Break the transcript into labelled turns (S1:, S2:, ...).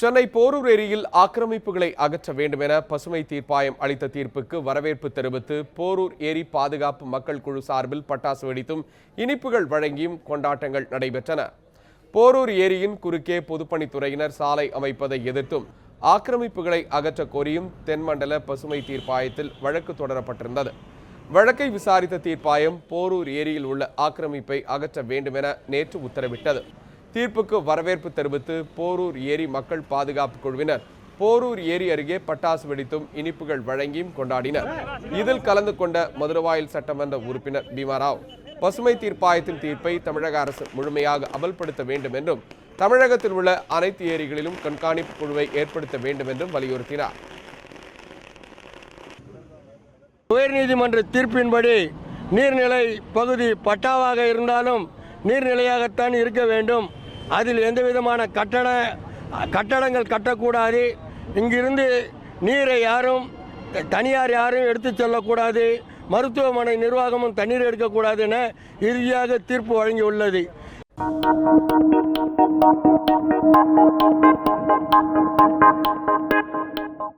S1: சென்னை போரூர் ஏரியில் ஆக்கிரமிப்புகளை அகற்ற வேண்டும் என பசுமை தீர்ப்பாயம் அளித்த தீர்ப்புக்கு வரவேற்பு தெரிவித்து போரூர் ஏரி பாதுகாப்பு மக்கள் குழு சார்பில் பட்டாசு வெடித்தும் இனிப்புகள் வழங்கியும் கொண்டாட்டங்கள் நடைபெற்றன. போரூர் ஏரியின் குறுக்கே பொதுப்பணித்துறையினர் சாலை அமைப்பதை எதிர்த்தும் ஆக்கிரமிப்புகளை அகற்ற கோரியும் தென்மண்டல பசுமை தீர்ப்பாயத்தில் வழக்கு தொடரப்பட்டிருந்தது. வழக்கை விசாரித்த தீர்ப்பாயம் போரூர் ஏரியில் உள்ள ஆக்கிரமிப்பை அகற்ற வேண்டுமென நேற்று உத்தரவிட்டது. தீர்ப்புக்கு வரவேற்பு தெரிவித்து போரூர் ஏரி மக்கள் பாதுகாப்பு குழுவினர் போரூர் ஏரி அருகே பட்டாசு வெடித்தும் இனிப்புகள் வழங்கியும் கொண்டாடினர். இதில் கலந்து கொண்ட மதுரவாயில் சட்டமன்ற உறுப்பினர் பீமாராவ் பசுமை தீர்ப்பாயத்தின் தீர்ப்பை தமிழக அரசு முழுமையாக அமல்படுத்த வேண்டும் என்றும் தமிழகத்தில் உள்ள அனைத்து ஏரிகளிலும் கண்காணிப்பு குழுவை ஏற்படுத்த வேண்டும் என்றும் வலியுறுத்தினார்.
S2: உயர்நீதிமன்ற தீர்ப்பின்படி நீர்நிலை பகுதி பட்டாவாக இருந்தாலும் நீர்நிலையாகத்தான் இருக்க வேண்டும். அதில் எந்த விதமான கட்டண கட்டடங்கள் கட்டக்கூடாது. இங்கிருந்து நீரை யாரும் தனியார் யாரும் எடுத்து செல்லக்கூடாது. மருத்துவமனை நிர்வாகமும் தண்ணீர் எடுக்கக்கூடாது என இறுதியாக தீர்ப்பு வழங்கியுள்ளது.